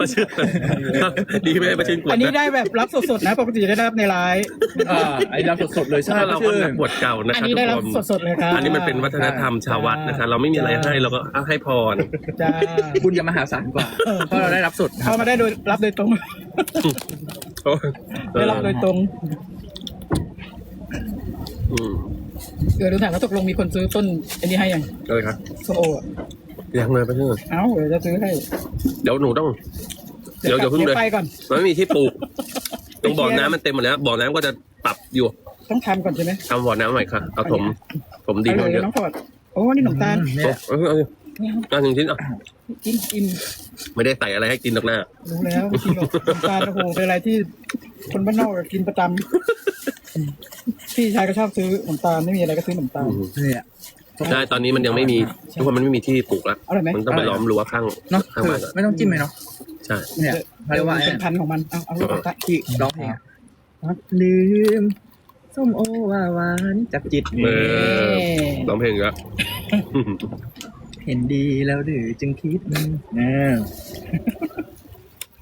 ประชื่นดีไหมประชื่นกวดอันนี้นะได้แบบรับสดๆนะปกติจะได้รับในไลน์อ่าอันนี้รับสดๆเลยใช่ไหมถ้าเราก็ชื่อนักบวชเก่านะอันครับนี้ได้รับทุกคนสดๆเลยครับอันนี้มันเป็นวัฒนธรรมชาววัดนะคะเราไม่มีอะไรให้เราก็ให้พรจ้าคุณจะมหาศาลกว่าเพราะเราได้รับสดครัเข้าบมาได้โดยรับโดยตรงได้รับโดยตรงอืมเดี๋ยวดูถามว่าตกลงมีคนซื้อต้นอันนี้ให้ยังอะไรครับโซโออะ ยังเลยประชื่นเอ้าเดี๋ยวจะซื้อให้เดี๋ยวหนูต้อง เดี๋ยวเดี๋ยวเพิ่งเลยไปก่อนมันไม่มีที่ปลูก ตรงบ่อน้ำมันเต็มหมดแล้ว บ่อน้ำก็จะปรับอยู่ ต้องทำก่อนใช่ไหมทำบ่อน้ำใหม่ค่ะเอาถมถมดินเอามาเลเยยอะน้องฟอร์ดโอ้นี่ขนมตาลเนี่ยเอาเอาเอาเอาหนึ่งชิ้นอะกินกินไม่ได้ใส่อะไรให้กินหรอกนะรู้แล้วไม่กินหรอกขนมตาลโอ้โหเป็นอะไรที่ คนบ้านนอกกินประจำพี่ชายก็ชอบซื้อขนมตาลไม่มีอะไรก็ซื้อขนมตาลอืมเนี่ย ใช่ตอนนี้มันยังไม่มีทุกคนมันไม่มีที่ปลูกแล้วเอาเลยไหมมันต้องไปล้อมรั้วข้างเนาะข้างคือบ้านก่อนไม่ต้องจิ้มเลยเนาะใช่เนี่ยเขาเรียกว่าเป็นพันธุ์ของมันเอาเอาลูกตาที่ร้องเพลงอะลืมส้มโอว่าหวานจับจิตเออร้องเพลงอีกแล้วเห็นดีแล้วหรือจึงคิดเออ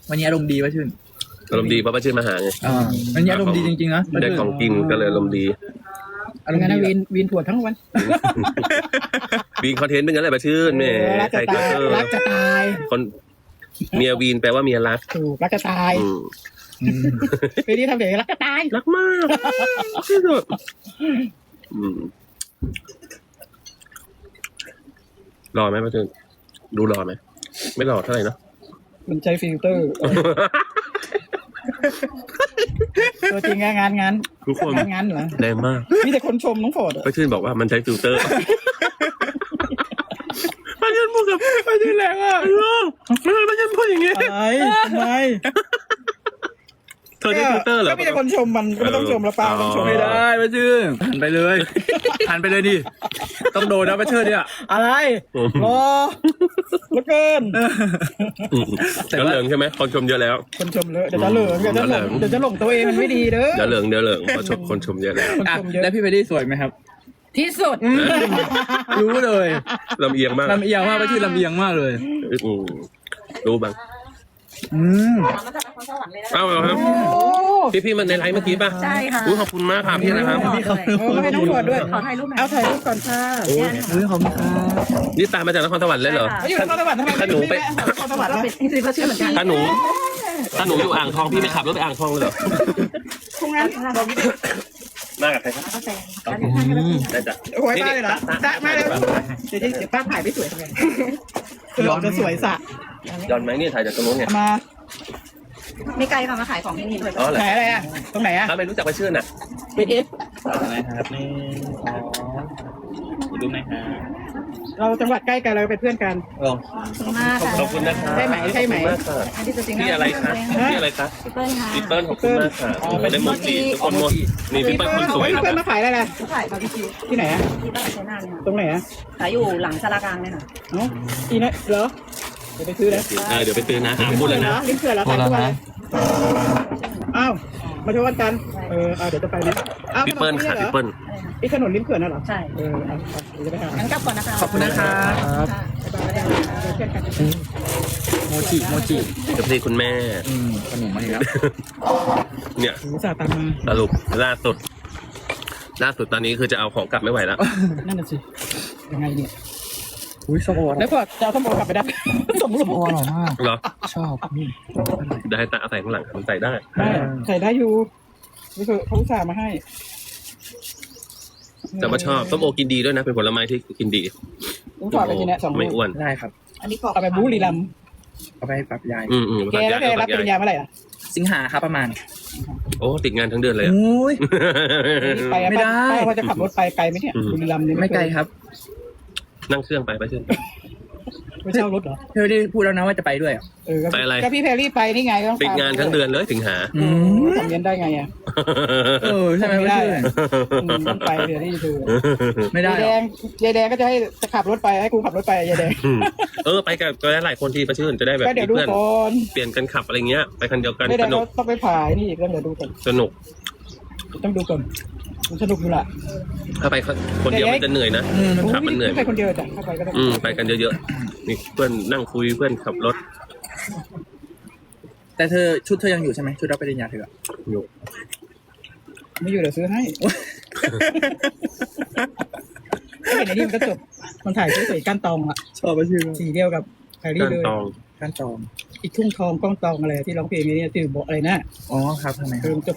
วันนี้อารมณ์ดีป่ะชื่นอารมณ์ดีเพราะป้าชื่นมาหาไงอ่าวันนี้อารมณ์ดีจริงๆนะได้ของกินก็เลยอารมณ์ดี อารมณ์งั้นดีนะวินวินถั่วทั้งวันวีนคอนเทนต์เป็นงั้นแหละป้าชื่นแหม่เออรักใครจะก็ตายเออรักจะตายคนเมียวีนแปลว่าเมียรักถูกรักจะตายอืมอืมปีนี้ทำเด็กรักจะตายรักมากที่สุดอืมรอไหมป้าชื่นดูรอไหมไม่รอเท่าไหร่เนอะมันใช้ฟิลเตอร์ ตัวจริงงานงานงานทุกคนงานงานเหรอแรงมากมีแต่คนชมน้องฟอร์ดอะป้าชื่นบอกว่ามันใช้ฟิลเตอร์ป้าชื่นพูดกับป้าชื่นแรงอะไม่ไม่ป้าชื่นพูดอย่างงี้ อะไรทำไมเธอใช้ฟิลเตอร์เหรอก็มีแต่คนชมมันก็ไม่ต้องชมแล้วป้าต้องชมอ๋อไม่ได้ป้าชื่นหันไปเลยหันไปเลยดิต้องโดนนะป้าเชิดเนี่ยอะไรรอแล้วเกินอืมแต่เดี๋ยวว่าเหลืองใช่ไหมคนชมเยอะแล้ว คนชมเลอะเดี๋ยวจะเหลิงเดี๋ยวจะหลงเดี๋ยวจะหลงตัวเองมันไม่ดีเด้อเดี๋ยวเหลืองเดี๋ยวเหลืองเพราะชมคนชมเยอะแล้วคนอะชมเยอะแล้วพี่ไปได้สวยไหมครับที่สุด รู้เลยลำเอียงมากลำเอียงมากป้าชื่นลำเอียงมากเลยอืมรู้บ้าง อืมเอ้าเหรอครับโอ้พี่พี่มันในไลฟ์เมื่อกี้ป่ะใช่ค่ะ อุ๊ยขอบคุณมากครับพี่นะครับขอด้วยเออให้น้องฟอร์ดด้วย ขอถ่ายรูปหน่อยเอาถ่ายรูปก่อนค่ะโอ้ยเฮ้ยขอบคุณครับนี่ตามมาจากนครสวรรค์เลยเหรอมาอยู่นครสวรรค์ทำไมถ้าหนูไปนครสวรรค์ก็นะเป็นที่ซีก็ชื่อเหมือนกันถ้าหนูถ้าหนูอยู่อ่างทองพี่ไม่ขับรถไปอ่างทองเลยเหรอทุ่งนั้นมากับใครครับก็แฟนได้จ้ะโอ้ยป้าเลยเหรอตะมาเลยเดี๋ยวเดี๋ยวป้าถ่ายไม่สวยทำไงเธอบอกจะสวยสะย้อนไหมนี่ถ่ายจากตรงนู้นไงเอามาไม่ไกลค่ะมาขายของที่นี่ด้วยอ๋อเหรอไหนอะไรอะ ตรงไหนอะ ถ้าไม่รู้จักไปชื่อน่ะไปเอฟ นะครับนี่สองดูไหมครับ เราจังหวัดใกล้กันเราเป็นเพื่อนกันลองขอบคุณมากค่ะขอบคุณนะครับใช่ไหมใช่ไหมขอบคุณากค่ะอันที่ตัวจริงพี่อะไรคะพี่อะไรคะพี่เปิ้ลค่ะพี่เปิ้ลขอบคุณมากค่ะอ๋อเป็นได้หมดสี่ทุกคนหมดนี่พี่เปิ้ลคนสวยเฮ้นะเพื่อนครัมาบขายอะไรล่ะขายบาร์บีคิวที่ไหนอะที่ตลาดเชนาเนี่ยค่ะตรงไหนอะขายอยู่หลังสารากลางเลยค่ะเนาะอีเนี่ยเหรอเดี๋ยวไปซื้อนะเออเดี๋ยวไปซื้อนะหาพูดเลยนะลิ้นเกลือแล้วขายทุกวันเลยอ้าว มาชมวันจันทร์เออเอาเดี๋ยวจะไปนะอ้าวพี่เปิ้ลค่ะพี่เปิ้ลอีถนนลิ้นเขื่อนน่ะเหรอใช่เออเอาเอาเดี๋ยวจะไปหางั้นกลับก่อนนะคะขอบคุณนะครับค่ะเพื่อนกันโมจิโมจิเดี๋ยวพี่คุณแม่อืมขนมมาอีกแล้วเนี่ยหูสาห์ตามมาสรุปล่าสุดล่าสุดตอนนี้คือจะเอาของกลับไม่ไหวแล้ว นั่นน่ะสิยังไงเนี่ย อุ้ยส้มโอแล้วก็จะเอาส้มโอกลับไปได้ สมมติส้มโออร่อยมาก เหรอชอบนี่ได้ตาใส่ข้างหลังมันใส่ได้ได้ใส่ได้อยู่นี่คือเขาอุตส่าห์มาให้แต่ว่าชอบส้มโอกินดีด้วยนะ เป็นผลไม้ที่กินดีอุตส่าห์ไปกินเนี่ยสองลูไม่กอ้วน ได้ครับ อันนี้กรอบเอาไปบูรีลัมเอาไปให้ปรับยาย อืมอืมแกแล้วแกรับปริญญาเมื่อไหร่ล่ะสิงหาครับประมาณโอ้ติดงานทั้งเดือนเลยอะ อุ้ย ไปอะไม่ได้ ป้าว่าจะขับรถไปไกลไหมเนี่ยอืม บุรีรัมย์เนี่ยไม่ไกลครับ นั่งเครื่องไปไปเช่น ไม่เช่ารถเหรอ เธอได้พูดแล้วนะว่าจะไปด้วยอะเออก็ไปอะไร ก็พี่แพรรี่ไปนี่ไงก็ต้องติดงานทั้งเดือนเลยถึงหา อืมทำเงินได้ไงอะ เออใช่ไหมไม่ไม่ได้ใช่อืมต้องไปเดี๋ยวนี่ดูไม่ได้ยายหรแดอกงยายแดงก็จะให้จะขับรถไปให้กูขับรถไปยายแดงอืมเออไปกับก็ได้หลายคนที่ประชื่นจะได้แบบก็เดี๋ยวดูเพื่อนก่อนเปลี่ยนกันขับอะไรเงี้ย ไปคันเดียวกันไม่สได้นุเรากต้องไปผ่ายนี่อีกแล้วเดี๋ยวดูก่อนสนุกต้องดูก่อน มันสนุกอยู่ละ ถ้าไปคนเดียวมันจะเหนื่อยนะอืมขับมันเหนื่อย ไปคนเดียวจ้ะเข้าไปก็ได้อืมไปกันเยอะๆนี่เพื่อนนั่งคุยเพื่อนขับรถแต่เธอชุดเธอยังอยู่ใช่ไหมชุดรับปริญญาเธออะอยู่ไม่อยู่เดี๋ยวซื้อให้เห็นไอ้นี่มันก็จบมันถ่ายสวยๆก้านตองอะชอบไปชื่อสีเดียวกับไคลี่ก้านเลยตองการจอง อีกทุ่งทองก้องตองอะไรที่ร้องเพลงนี้เนี่ยตื่นบอกอะไรนะอ๋อครับทำไมคคืรัอบมันจบ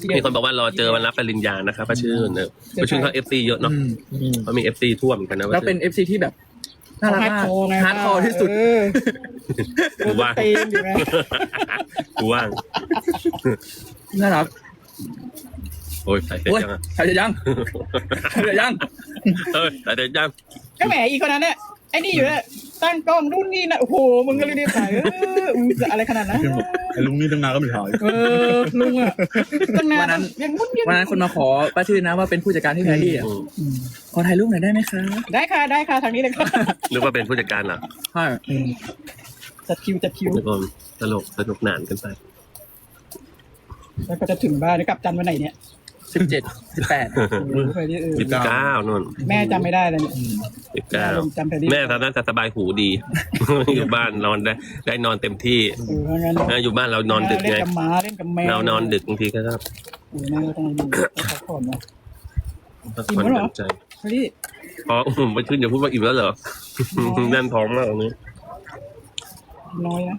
ที่เดียวมีคนบอกว่ารอเจอวันรับปริญญานะครับป้าชื่นเนอะป้าชื่นเขาเอฟซีเยอะเนาะอืมอืม เขามีเอฟซีทั่วเหมือนกันนะแล้วเป็นเอฟซีที่แบบน่ารักฮาร์ดมากคอร์ไงฮาร์ดคอร์ที่สุด เออกูว่างตีนอยู่ไงกูว่างน่ารักโอ้ยใส่เสร็จโอ้ยยังอะใครจะยังใครจะยัง เอ้ยใส่เสร็จยังก็แหมอีกคนนั้นเนี่ย ไอ้นี่อยู่เนี่ยตั้งกล้องนู่นนี่นะโอ้โหมึงก็เลยรีบถ่ายเออมึงจะอะไรขนาดนั้นไอ้ลุงนี่ตั้งนานก็ไม่ถ่ายเออลุงอะตั้งนานวันนั้น ยังมุดยังวันนั้นคนมาขอป้าชื่นนะว่าเป็นผู้จัดการที่แพรรี่อะอืมอืมขอถ่ายรูปหน่อยได้ไหมคะได้ค่ะได้ค่ะทางนี้เลยค่ะนึกว่าเป็นผู้จัดการเหรอใช่จัดคิวจัดคิวนึกว่าตลกสนุกหนานกันไปแล้วก็จะถึงบ้านกลับจันทร์วันไหนเนี่ย สิบเจ็ดสิบแปดโอ้โหไปที่อื่นสิบเก้านู่นแม่จำไม่ได้เลยเนี่ย สิบเก้าจำไปดิแม่ตอนนั้นจะสบายหูดี อยู่บ้านนอนได้ได้นอนเต็มที่เออเพราะงั้นนะอยู่บ้านเรานอนดึกเล่นไงกับหมาเล่นกับแมวเรานอนดึกบางทีก็ต้องโอ้ยแม่ก็ต้องดูต้องพักผ่อนนะพักอิ่มผ่อนแล้วเหรอหย่อนใจเฮ้ยพออุ้มไปขึ้นอย่าพูดว่าอิ่มแล้วเหรอ แน่นท้องมากตรงนี้น้อยนะ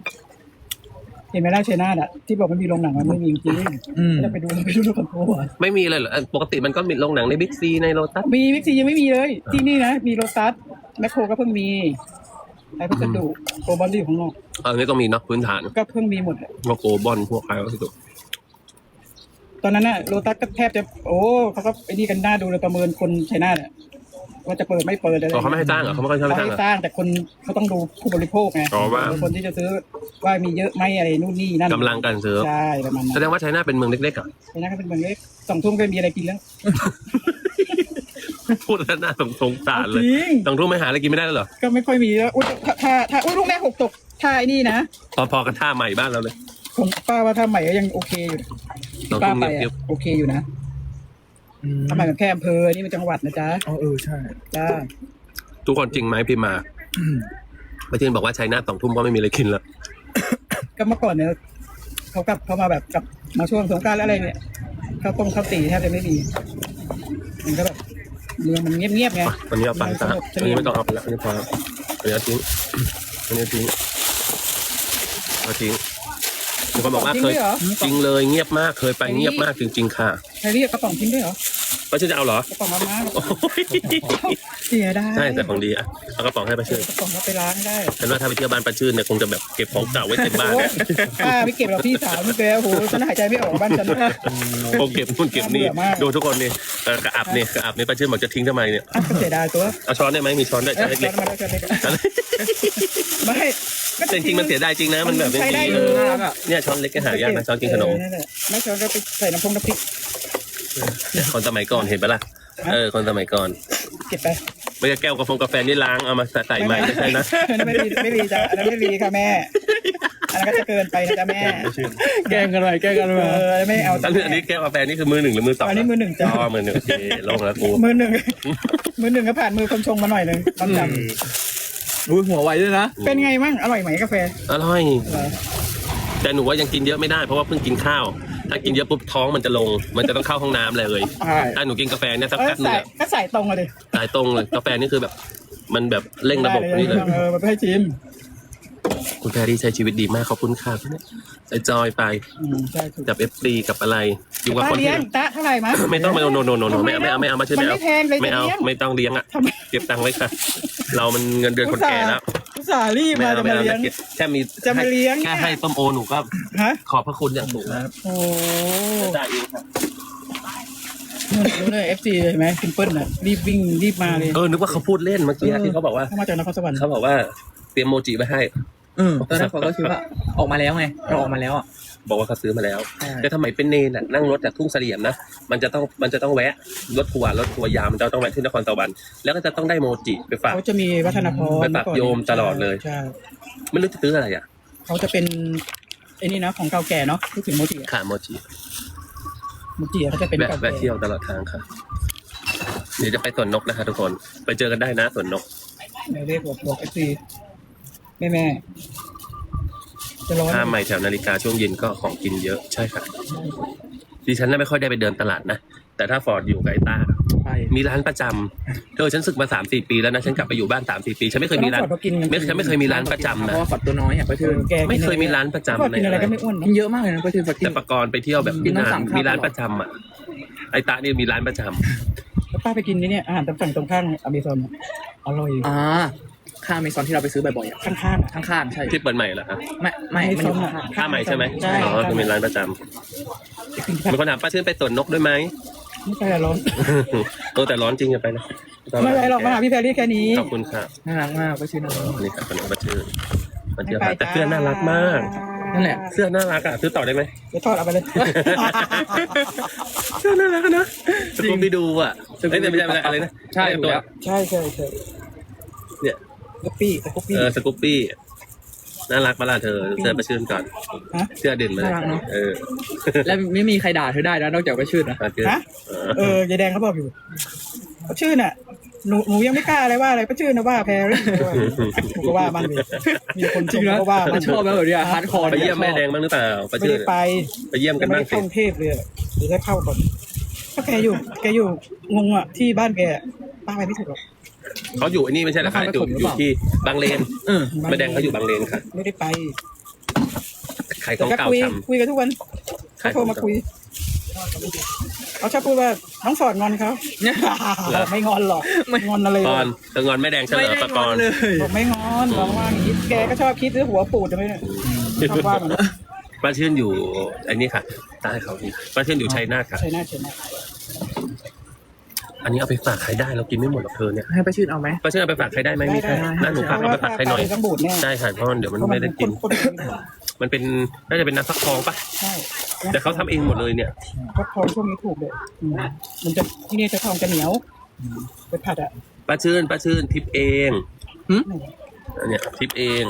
เห็นไหมล่ะเชยนาดอะที่บอกมันมีโรงหนังมันไม่มีจริงอืมๆจะไปดูไปดูกับโอ้ไม่มีเลยเหรอเอ่อปกติมันก็มีโรงหนังในบิ๊กซีในโลตัสมีวิกซียังไม่มีเลย ที่นี่นะมีโรตัสแมคโครก็เพิ่งมีไอ้พัสดุโกลบอลที่อยู่ข้างนอกเออนี่ต้องมีเนาะพื้นฐานก็เพิ่งมีหมดอะพวกโกบอลพวกอะไรก็สุดตอนนั้นน่ะโรตัสก็แทบจะโอ้เขาก็ไอ้นี่กันหน้าดูเลยประเมินคนชัยนาทอะ ว่าจะเปิดไม่เปิดอะไรอ๋อเขาไม่ให้สร้างเหรอเขาไม่ค่อยชอบเขาให้สร้างให้เหรอ สร้างแต่คนเขาต้องดูผู้บริโภคไงอ๋อว่า คนที่จะซื้อว่ามีเยอะไหมอะไรนู่นนี่นั่นกำลังการซื้อใช่ประมาณแสนั้นดงว่าไชน่าเป็นเมืองเล็กๆอะชัยนาทก็เป็นเมืองเล็กสองทุ่มก็มีอะไรกินแล้วพูดแล้วน่าสงสงสารเลยจริงตองทุ่มไม่หาอะไรกินไม่ได้แล้วเหรอก็ไม่ค่อยมีแล้วอุ้ยถ้าถ้าถ้าอุ้ยลูกแม่หกตกท่าไอ้นี่นะพอพอๆกับท่าใหม่บ้านเราเลย ผมป้าว่าท่าใหม่ก็ยังโอเคอยู่ตองป้าทุ่มไปเงียอะบโอเคอยู่นะอืม ทำไมมันแค่อำเภอ นี่มันจังหวัดนะจ๊ะอ๋อเออใช่จ้าๆทุกคนจริงไหมพี่มาอืมประเทศบอกว่าไชน่าสองทุ่มก็ไม่มีอะไรกินแล้ว ก็เมื่อก่อนเนี่ยเขากลับเขามาแบบกลับมาช่วงสงกรารแล้วอะไรเนี่ยข้าวต้มข้าวตีแทบจะไม่มีมันก็แบบเมืองมันเงียบๆไงวันนี้เอาไปซะสงบเสวันงี่ยมนี้ไม่ต้องเอาไปแล้ววันนี้พอแล้ววันนี้เอาทิ้งวันนี้เอาทิ้งเอาทิ้งมีคนบอกว่าจริงเคด้วยยเหรอจริงเลยเงียบมากเคยไปเงียบมากจริง ๆ ค่ะ ใครเรียกกระป๋องทิ้งด้วยเหรอ ป้าชื่อจะเอาเหรอกระป๋องมาม่าโอ้ยเสียได้ใช่แต่ของดีอะเอากระป๋องให้ป้าชื่อกระป๋องเราไปล้างได้ฉันว่าถ้าไปเที่ยวบ้านป้าชื่นเนี่ยคงจะแบบเก็บของเก่าไว้เต็มบ้านโอ้ยป้าไม่เก็บเราพี่สาวนี่แกโอ้โหฉันหายใจไม่ออกบ้านฉัน คงเก็บนู่นเก็บนี่น่าเบื่อมาก ดูทุกคนนี่เออกระอับนี่กระอับนี่ป้าชื่นบอกจะทิ้งทำไมเนี่ยอะก็เสียดายตัวเอาช้อนได้ไหมมีช้อนด้วยเอ๊ะช้อนช้อเล็นกมาแล้วช้อนเล็กๆช้อนเล็กไม่ก็แต่จริงๆมันเสียดายจริงนะมันแบบใช้ได้เออยู่อเนี่ยช้อนเล็กก็หายากนะช้อนกินขนมเออนั่นแหละไม่ช้อนก็ไปใส่น้ำพงน้ำพริก คนสมัยก่อนเห็นปะล่ะ เออ คนสมัยก่อนเก็บไปไม่ใช่แก้วกาแฟกาแฟนี่ล้างเอามาใส่ใหม่ไม่ใช่นะอันนั้นไม่รีไม่รีจ้ะอันนั้นไม่รีค่ะแม่อันนั้นก็จะเกินไปนะจ๊ะแม่ แกล้งกันไปแกล้งกันเอมาอไม่เอาอันนี้อันนี้แก้วกาแฟนี่คือมือหนึ่งหรือมือสองอันนี้มือหนึ่งจ้ะอ๋อมือหนึ่งโอเคลงแล้วกูมือหนึ่งมือหนึ่งก็ผ่านมือคนชงมาหน่อยหนึ่งต้องจอุ้ยหัวไวด้วยนะำเป็นไงมั่งอร่อยไหมกาแฟอร่อยเหรอแต่หนูว่ายังกินเยอะไม่ได้เพราะว่าเพิ่งกินข้าว ถ้ากินเยอะปุ๊บท้องมันจะลง มันจะต้องเข้าห้องน้ำเลย ใช่ถ้าหนูกินกาแฟเนี่ยสักเออแป๊บนึใส่งอะก็ใส่ตรงอะดิสายตรงเลย กาแฟนี่คือแบบ มันแบบเร่งระบบนี่เลย เออมาให้ชิม คุณแพรรี่ใช้ชีวิตดีมากขอบคุณค่ะใส่จอยไปอืมใช่ถูกกับเอฟซีกับอะไร อยู่กับป้าคนเลี้ที่ยงตะเท่าไหร่มะ ไม่ต้องไม่เอาโนโนโนโนไม่เอาไม่เอาไม่เอามาช่วยมันไม่ไม่เอาแพงเลยไม่จะเอาเลี้ยง ไม่ต้องเลี้ยงอะทำไมเก็บตังค์ไว้ค่ะ เรามันเงินเดือนคนแก่แล้วอุตส่าห์รีบไม่มาเอาจะไม่มาเอาเลี้ยงเก็บแค่มีจะมาเลี้ยง แค่ให้ต้มโอหนูก็ฮะ ขอบพระคุณอย่างสูงนะโอ้ได้เองค่ะรู้เลยเอฟซีเลยไหมซิมเปิลน่ะ รีบวิ่งรีบมาเลยเออนึกว่าเขาพูดเล่นเมื่อกี้ที่เขาบอกว่า เข้ามาจากนครสวรรค์เขาบอกว่าเตรียมโมจิไว้ให้ อืมตอนแรกเขาก็คิดว่าออกมาแล้วไงเราออกมาแล้วอะบอกว่าเขาซื้อมาแล้ว ใช่แต่ทำไมเป็นเนนน่ะนั่งรถจากทุ่งเสลี่ยมนะ มันจะต้องมันจะต้องแวะรถทัวร์รถทัวร์ยาวมันจะต้องแวะที่นครสวรรค์แล้วก็จะต้องได้โมจิไปฝาก เขาจะมีวัฒนพรไปปรับโยมตลอดเลย ใช่ไม่รู้จะซื้ออะไรอะเขาจะเป็นไอ้นี่นะของเก่าแก่เนาะพูดถึงโมจิอะค่ะโมจิโมจิอะเขาจะเป็นแวะเก่าแวะแก่เที่ยวตลอดทางค่ะ เดี๋ยวจะไปสวนนกนะคะ ทุกคนไปเจอกันได้นะสวนนกเรียกบอกบอกเอฟซี แม่แม่จะร้อนถ้าใหม่แถวนาฬิกาช่วงเย็นก็ของกินเยอะใช่ค่ะดิฉันน่ะไม่ค่อยได้ไปเดินตลาดนะ แต่ถ้าฟอร์ดอยู่กับไอ้ตาไปมีร้านประจำเธอฉันศึกมาสามสี่ปีแล้วนะ ฉันกลับไปอยู่บ้านสามสี่ปี ฉันไม่เคยมีร้านต้องขอกินกันไม่ฉันไม่เคยมีร้านประจำเพนะ ราะว่าฝัดตัวน้อยอะไปเชิญแกกินไม่เคยมีร้านประจำก็ในกินอะไรก็ไม่อ้วนกินเนาะเยอะมากเลยนะไปเชิญฝัดกิน แต่ประกรณ์ไปเที่ยวแบบกินต้องนานสั่งข้าว มีร้านประจำอะ ไอ้ตาเนี่ยมีร้านประจำ แล้วป้าไปกินนี่เนี่ยอาหารตามสั่งตรงข้างอเมซอนอร่อย อ่า ข้างเมซอนที่เราไปซื้อบ่อยๆอะข้างๆอะข้างๆใช่ที่เปิดใหม่เหรอฮะไม่ไม่มันอยู่ข้างท่าใหม่ใช่ไหมใช่ อ๋อคือมีร้านประจำมีคนถามป้าชื่นไปสวนนกด้วยไหม ไม่ใช่ร้อนเออแต่ร้อนจริงอย่าไปนะไม่เป็นไรหรอกมาหาพี่แพรรี่แค่นี้ ขอบคุณค่ะน่ารักมากไปเชิญอ๋อนี่ค่ะขนมป้าชื่นมาเที่ยวไม่ไปแต่เสื้อน่ารักมาก นั่นแหละ เสื้อน่ารักอะซื้อต่อได้ไหม เดี๋ยวทอดเอาไปเลย เสื้อน่ารักอะนะสกูปไปดูอะเอ้ยไม่ใช่ไม่ใช่อะไรนะใช่ไอ้ถูตักวแล้ว ใช่ใช่ใช่เนี่ย กุ๊ปปี้กุ๊ปปี้ เออสกูปปี้น่ารักปะล่ะเธอเสื้อประชื่นก่อนฮะเสื้อเด่นเลยเออและไม่มีใครด่าเธอได้นะนอกจากไปชื่นนะป้าชื่นฮะ เออเออยายแดงเขาบอกอยู่เขาชื่อน่ะหนูหนูยังไม่กล้าอะไรว่าอะไรป้าชื่อนะว่าแพรรี่หนูก็ว่ามันเลยมีคนชจริมงนะก็ว่ามันชอบแบบเนี้ยฮาร์ดคอร์ไปเยี่ยมแม่แดงบ้างหรือเปล่าป้าไม่ชื่ได้นไปไปเยี่ยมกัยันงไม่บ้างได้สิเข้ากรุงเทพเลยเดี๋ยวได้เข้าก่อนก็แกอยู่แกอยู่งงอะที่บ้านแกป้าไปไม่ถูกหรอก เขาอยู่ไอ้นี่ไม่ใช่เหรอคะอยู่อยู่ที่บางเลนเออแม่แดงเขาอยู่บางเลนค่ะไม่ได้ไปขายของแต่ก็เก่าคุยทคุยกันทุกวันำเขาโทรมาคุยเขาชอบพูดว่าน้องฟอร์ดงอนเขาบอกไม่งอนหรอกไม่งอนอะไรหรก่ออนกเธองอนแม่แดงเฉลยปะกรณ์เลยบอกไม่งอนบอกว่าอย่างนี้แกก็ชอบคิดเรื่องหัวปูดใช่ไหมเนี่ยชอบว่ามันป้าชื่นอยู่ไอ้นี่ค่ะใต้เขานี่ป้าชื่นอยู่ชัยนาทค่ะใช่หน้าใช่หน้า อันนี้เอาไปฝากใครได้เรากินไม่หมดหรอกเธอเนี่ยให้ไปชื่นเอาไหมป้าชื่นเอาไปฝากใครได้ไหมมีใครนั่นหนูฝากเอาไปฝากใครหน่อยต้องบูดแน่ใช่ค่ะเพราะเดี๋ยวมันเพราะมันไม่ได้กินคนๆมันเป็นน่าจะเป็นน้ำฟักทองปะใช่แต่เขาทำเองหมดเลยเนี่ย ก็ทองช่วงนี้ถูกเลยอืมมันจะที่นี่จะทองจะเหนียวไปผัดอะป้าชื่นป้าชื่นทิปเองหึอันเนี่ยทิปเอง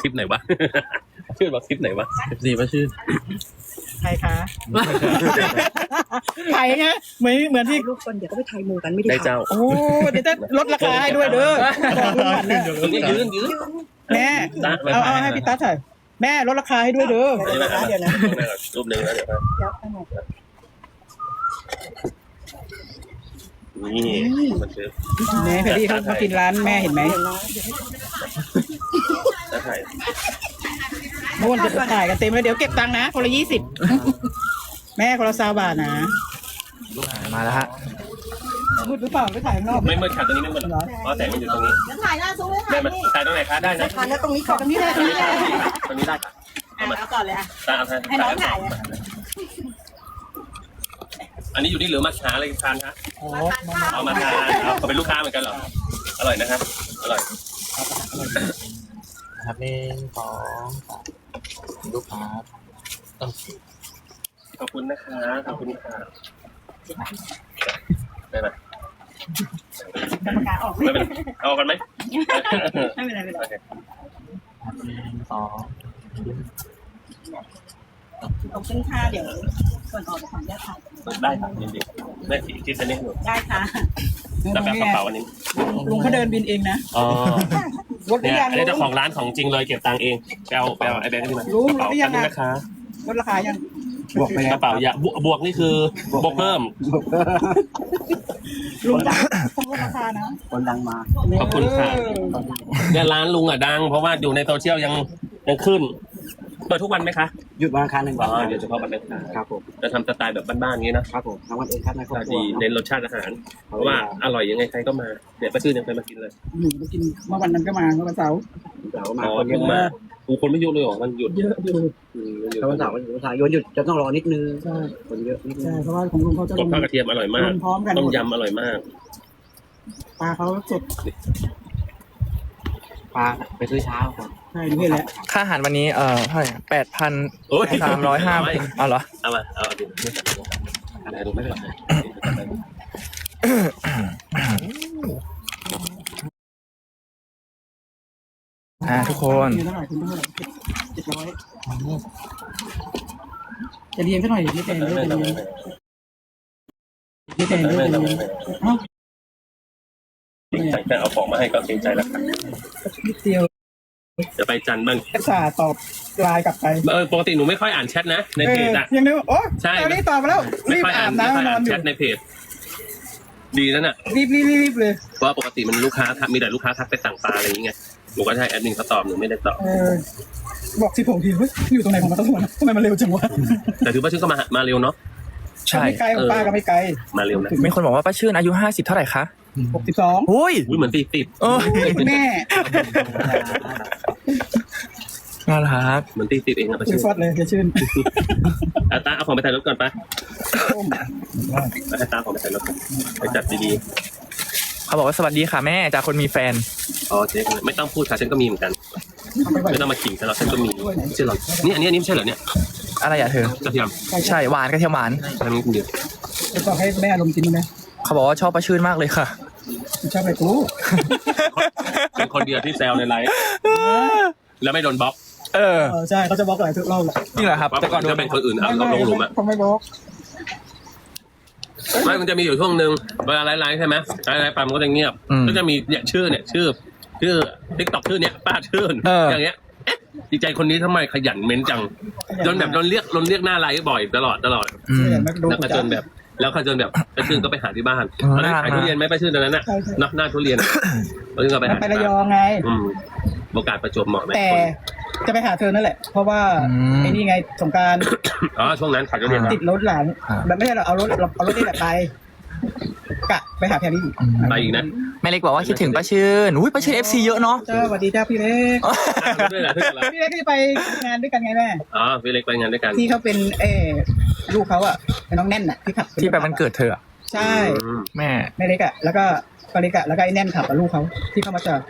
ทิปไหนวะ ชื่นบอกทิปไหนวะสี่ไปชื่น ใครคะไข่ไงเหมือนเหมือนที่ลูกคนเดี๋ยวก็ไปไทยมูกันไม่ได้ได้เจ้า โอ้เดี๋ยวจะลดราคาให้ด้วยเด้อบอกลุงหมันเนี่ยตรงนี้ยืนยืนแม่เอาเอาให้พี่ตั๊ดถ่ายแม่ลดราคาให้ด้วยเด้อเดี๋ยวนะเดี๋ยวนะรูปหนึ่งแล้วเดี๋ยวนะเดี๋ยวไปหมดนี่มันคือแม่เพดดี้เขามากินร้านแม่เห็นไหมเดี๋ยวนะเดี๋ยวให้ตะไคร่ เมื่อวันจะถ่ายกันเต็มเลยเดี๋ยวเก็บตังค์นะคนละยี่สิบแม่คนละซาวบาทนะมาแล้วฮะมืดหรือเปล่าไปถ่ายข้างนอกไม่มืดค่ะตรงนี้ไม่มืดหรอกเพราะแสงมันอยู่ตรงนี้เดี๋ยวถ่ายหน้าซุ้มไว้ได้ถ่ายไหมนี่ถ่ายตรงไหนคะได้นะถ่ายแล้วตรงนี้ก่อนตรงนี้เลยตรงนี้เลยตรงนี้ได้ค่ะอะเอาก่อนเลยอะตามให้ให้น้องถ่ายอะอันนี้อยู่นี่หรือมาหาอะไรทานคะอ๋อเอามาทานเอาเขาเป็นลูกค้าเหมือนกันเหรออร่อยนะครับอร่อย ครับหนึ่งสองสามลูกค้าขอบคุณนะคะขอบคุณค่ะได้ไหมกรรมการออกไม่เป็นเอากันไหมไม่เป็นไรไม่เป็นไรโอเคหนึ่งสองขอบคุณค่ะเดี๋ยวก่อนออกจะขออนุญาตถ่ายได้ครับยินดีได้คิดจะนี่หนูได้ค่ะจะแบบกระเป๋าอันนี้ลุงเขาเดินบินเองนะอ๋อ ลดหรืเนี่ยอยังอันนี้เจ้าของร้านของจริงเลยเก็บตังค์เองไปเอาไปเอาไอ้แบงค์นี่มากรู้ระเป๋ารู้หรือยัอังนนี้อะนะคะลดราคายังบวกไปกระเป๋าอย่าบวกบวกนี่คือบวกเพิ่ม ลุงจ๋าต้องลดราคานะคนดังมา ขอบคุณค่ะ เออเนี่ยร้านลุงอะดัง เพราะว่าอยู่ในโซเชียลยังยังขึ้นเปิดทุกวันไหมคะ หยุดวันอังคารหนึ่งอ๋วันอเดี๋ยวเฉพาะวันอังคารครับผมจะทำสไตล์แบบบ้านๆอย่างนี้นะครับผมทั้งวันเองครับในครอบครัวดีเน้นรสชาติอาหาร เพราะว่าอร่อยยังไงใครก็มาเนี่ยป้าชื่นยังเคยมากินเลยหนูไปกินเมื่อวันนั้นก็มาเมื่อวันเสาร์เสาร์มาอ๋อคนเยเพิ่งอะมาอูคนไม่หยุดเลยเหรอมันหยุดเยอะอยู่อืมมันหยุดถ้าวันเสาร์วันหยุดวันเสาร์วันหยุดจะต้องรอนิดนึงใช่คนเยอะนิดนึใช่งเพราะว่าของลุงเขาจะกลบงข้าวกระเทียมอร่อยมาก ลงพร้อมกันต้มยำอร่อยมากปลาเขาสด ปลาไปซื้อเช้าก่อนใช่หนูเห็นแล้วค่าอาหารวันนี้เอ่อเท่าไหร่แปดพันโอ้ย สามร้อยห้าเอาเหรอ เอามาเอาดิไม่ตัดอะไรดูไม่เป็นไรอ่าทุกคน เท่าไหร่คุณเท่าไหร่เจ็ดร้อยจะเรียนสักหน่อยไม่แพงด้วยจะเรียนไม่แพงด้วยจะเรียนเอ้า แต่เอาของมาให้ก็เกรงใจแล้วครับนิดเดียวจะไปจันทร์บ้างรักษาตอบไลน์กลับไปเออปกติหนูไม่ค่อยอ่านแชทนะในเพจอะเออยังนึกว่าโอ้ใช่ ตอนนี้ตอบมาแล้วไม่รีบค่อยอ่าอานบไม่ค่อยน้ำนออ่านนอแชยู่ทในเพจ ดีนั่นน่ะรีบรีบรีบรีบเลยเพราะว่าปกติมันลูกค้าทักมีแต่ลูกค้าทักไปสั่งปลาอะไรอย่างเงี้ยหนูก็ใช้แอดมินเขาตอบหนูไม่ได้ตอบ เออบอกสิบหกทีเฮ้ยอยู่ตรงไหนของมันต้องทำไมมันเร็วจังวะแต่ถือว่าชื่อก็มามาเร็วเนาะ ใช่ ไม่ไกลของป้าก็ไม่ไกลมาเร็วนะ มีคนบอกว่าป้าชื่นอายุห้าสิบเท่าไหร่คะ หกสิบสองอุ้ยอุ้ยเหมือนตีติดเออแม่น่ารักเหมือนตีติดเองอะประชื่ชื่ออฟอดเลยจะชื่นอาตาเอาของไปถ่ายรถก่อนไปส้มไปให้ตาของไปถ่ายรถก่อนไปจัดดีเขาบอกว่าสวัสดีค่ะแม่จากคนมีแฟน ๆอ๋อเจ๊ไม่ต้องพูดค่ะฉันก็มีเหมือนกัน เอาไปไว้ไม่ต้องมาขิงฉันหรอกฉันก็มีไม่ใช่หรอกนี่อันนี้อันนี้ไม่ใช่เหรอเนี่ยอะไรอะเธอ กระเทียมใช่หวานกระเทียมหวานทำนี้คนเดียวจะบอกให้แม่อารมณ์กินไหมเขาบอกว่าชอบป้าชื่นมากเลยค่ะ ชอบไปกูเป็นคนเดียวที่แซวในไลฟ์แล้วไม่โดนบล็อกเออเออใช่เขาจะบล็อกหลายทุกรอบแหละนี่แหละครับว่าแต่ก่อนโดถ้านเป็นคนอื่นเอาเราลงหลุมอะเขาไม่บล็อกไม่มันจะมีอยู่ช่วงหนึ่งเวลาไลฟ์ใช่ไหมไลฟ์ปั๊มก็จะเงียบ ก็จะมีเนี่ยชื่อเนี่ยชื่อ ชื่อทิกตอกชื่อเนี่ยป้าชื่นอย่างเงี้ยเอ๊ะดีใจคนนี้ทำไมขยันเม้นจังจนแบบโดนเรียกโดนเรียกหน้าไลฟ์บ่อยตลอดตลอดอืมไม่ดูแล้วก็จนแบบ แล้วก็จนแบบป้าชื่นก็ไปหาที่บ้านเออตอนนั้นน่ารัก ขายทุเรียนไหมป้าชื่นตอนนั้นน่ะใช่ใช่ เนอะหน้าทุเรียนป้าชื่นก็ไปมันหาไประยองไง อืมโอกาสประจวบเหมาะไหมแต่จะไปหาเธอนั่นแหละ เพราะว่าอืม ไอ้นี่ไงสงกรารอ๋อช่วงนั้นขายทุเรียนติดรถหลานอ่า แบบไม่ใช่เราเอารถเราเอารถนี่แหละไปกะไปหาแพรรี่ไปอีกนะแม่เล็กบอกว่าคิดถึงป้าชื่นอุ้ยป้าชื่นเอฟซีเยอะเนาะ เจ้าสวัสดีจ้าพี่เล็กด้วยเหรอด้วยเหรอพี่เล็กที่ไปงานด้วยกันไงแม่อ๋อพี่เล็กไปงานด้วยกันที่เขาเป็นเออ ลูกเขาอะเป็นน้องแน่นอะที่ขับที่ไปวันเกิดเธออะใช่อืมแม่ แม่เล็กอะแล้วก็ปาเล็กอะแล้วก็ไอ้แน่นขับกับลูกเขาที่เข้ามาจาก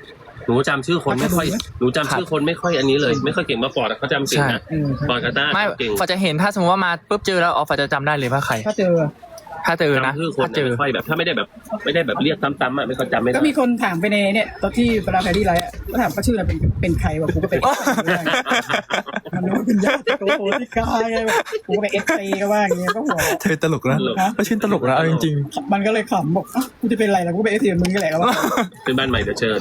หนูจำชื่อคนไม่ค่อย หนูจำชื่อคนไม่ค่อยอันนี้เลย ไม่ค่อยเก่งมาฟอร์ดอะเขาจำเก่งนะ เออฟอร์ดกับต้าไม่เก่ง ฝาจะเห็นถ้าสมมติว่ามาปุ๊บเจอแล้วออฟฝาจะจำได้เลยว่าใคร ถ้าเจอ ถ้าเจอนะจำชื่อคนถ้าเจอ ไม่ค่อยแบบถ้าไม่ได้แบบไม่ได้แบบเรียกซ้ำๆอะไม่ค่อยจำไม่ได้ก็มีคนถามไปในเนี่ยตอนที่เวลาแพรรี่ไลฟ์อะก็ถามว่าชื่ออะไรเป็นเป็นใครวะกูก็เป็นมันรู้ว่าเป็นญาติโกโหติกายไงวะกูก็เป็นเอฟซีก็ว่าอย่างเงี้ยก็หัวเธอตลกนะป้าชื่นตลกนะเอาจริงมันก็เลยขำบอกอ้าวกูจะเป็นอะไรล่ะกูเป็นเอฟซีมึงก็แหละก็ว่าเป็นบ้านใหม่เดี๋ยวเชิญ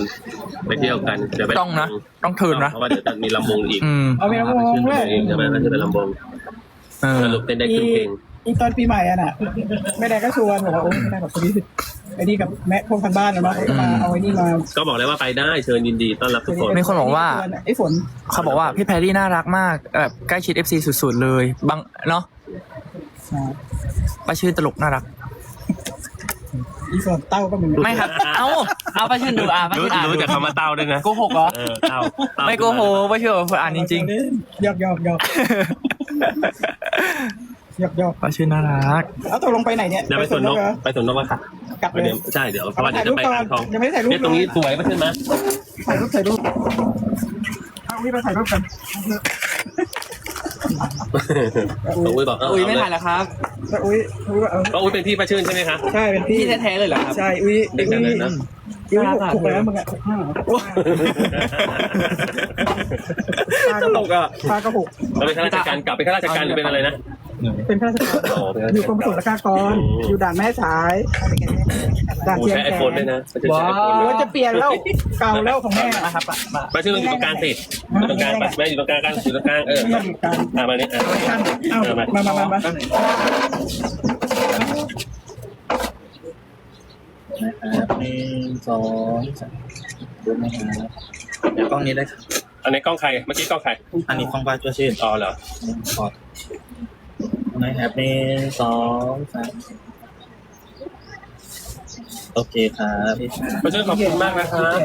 ไปเที่ยวกันเดี๋ยวไปๆ ต้องนะ ต้องเทิร์นนะ เพราะว่าเดี๋ยวจะมีลำวงอีกอืม เอาไปเอาวงด้วยเองใช่ไหมมันจะเป็นลำวงเออสรุปเต้นได้ครึ่งเพลง อีตอนปีใหม่อะน่ะแม่แดงก็ชวนบอกว่าโอ้ไม่ได้แบบคนนี้ไอ้นี่กับแม่พวกทางบ้านนะเนาะเขามาเอาไอ้นี่มาก็บอกแล้วว่าไปได้เชิญยินดีต้อนรับทุกคนมีคนบอกว่าไอ้ฝนเขาบอกว่าพี่แพรรี่น่ารักมากแบบใกล้ชิด FC สุดๆเลยบางเนาะป้าชื่นตลกน่ารักอีฝนเต้าก็เหมือนกันไม่ครับ เอาเอาป้าชื่นดูอะป้ารู้ชื่นอ่านรู้จากคำว่าเต้าด้วยนะโกหกเหรอเออเต้าเต้าไม่โกหกป้าชื่นบอกว่าอ่านจริงหยอกหยอกหยอกๆห ยอกหยอกป้าชื่นน่ารัก เอาตกลงไปไหนเนี่ยเดี๋ยวไปสวนนก เหรอ ไปสวนนกอะค่ะกลับเลย เดี๋ยวใช่เดี๋ยวเพราะว่าเดี๋ยวจะไปอ่างทองยังไม่ได้ถ่ายรูป เนี่ยตรงนี้สวยป่ะใช่ไหมถ่ายรูปถ่ายรูปเอาวิไปถ่ายรูปกันผมอุ้ยบอกเอุ้ยไม่ถ่ายแล้วครับแล้วอุ้ยอุ้ยก็เออก็อุ้ยเป็นพี่ประชื่นใช่ไหมคะ ใช่เป็นพี่พี่แท้ๆเลยเหรอครับ ใช่อุ้ยเด็อุ้กยแบบนั้นนะ อุ้ยหกหกแล้วมึงอะหกห้าปลากระหกอะปลากระหกเราเป็นข้าราชการกลับเป็นข้าราชการหรือเป็นอะไรนะ เป็นข้าราชการอ๋อเป็นข้าราชการ อยู่กรมศุลกากร อยู่ด่านแม่สายด่านโอ้เชียงใช้ไอแสโฟนด้วยนนะประชื่นใช้ไอโฟนหรือด้วยว่าจะเปลี่ยนแล้วเก่าแล้วของแม่นะครับประชื่นอยู่ตรงกลางสิอยู่ตรงกลางปะแม่อยู่ตรงกลางกันอยู่ตรงกลางเออไม่อยู่กลางมามานี่อะเอามามามามานะครับหนึ่งสองสามดูไหมครับเดี๋ยวกล้องนี้ได้ครับอันนี้กล้องใครเมื่อกี้กล้องใครอันนี้กล้องป้าชัวชื่นอ๋อเหรอขอ นะครับหนึ่งสองสามโอเคครับพี่ครับประชื่นขอบคุณมากนะครับ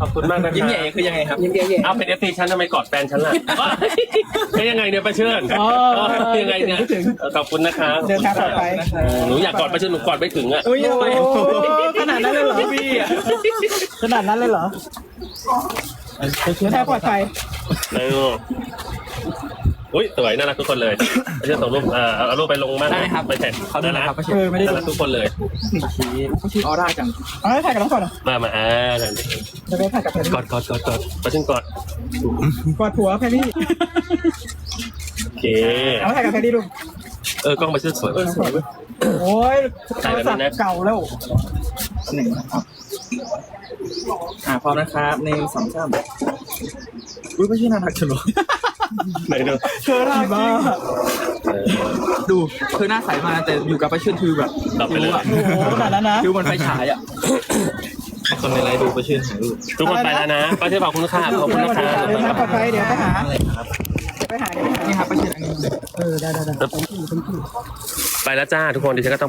ขอบคุณมากนะครับยิ้มใหญ่คือยังไงครับยิ้มแย่เอาเป็นเอฟซีฉันทำไมกอดแฟนฉันล่ะเป็นยังไงเนี่ยประชื่นอ๋อยังไงเนี่ยเออขอบคุณนะครับเดินทางปลอดภัยหนูอยากกอดประชื่นหนูกอดไม่ถึงอะอุ้ยทำไมขนาดนั้นเลยเหรอพี่ขนาดนั้นเลยเหรอเดินทางปลอดภัยเอออุ้ยสวยน่ารักทุกคนเลยประชื่นส่งรูปเอ่อเอารูปไปลงมากได้ครับ ไปเสร็จเขาดูนะครับป้าชื่นเออไม่ได้น่าดูรักทุกคนเลยออร่าจังเอาให้ถ่ายกับน้องก่อนเหรอมามาอ่าจะไปถ่ายกับแพรรี่กอดกอดกอดกอดประชื่นกอดกอดผัวแพรรี่โอเคเอาให้ถ่ายกับแพรรี่ดูเออกล้องประชื่นสวยสวยโอ้ยโทรศัพท์เก่าแล้วหนึ่งนะครับอ่าพร้อมนะครับหนึ่งสองสามอุ้ยป้าชื่นน่ารักจังเลย ไหนดูเธอน่าบ้าดูเธอหน้าใสมากนะแต่อยู่กับป้าชื่นคือแบบดับไปเลยอะโอ้โหขนาดนั้นนะคิวมันไฟฉายอะคนในไลฟ์ดูประชื่นถ่ายรูปทุกคนไปแล้วนะป้าชื่อขอบคุณค่ะขอบคุณเดี๋ยวนะเดี๋ยวคะนะปลอดภัยเดี๋ยวไปหาอะไรครับเดี๋ยวไปหาเดี๋ยวไปหานี่ครับป้าชื่นอันนี้เออได้ได้ได้ thank you thank you ไปแล้วจ้าทุกคนดิฉันก็ต้อง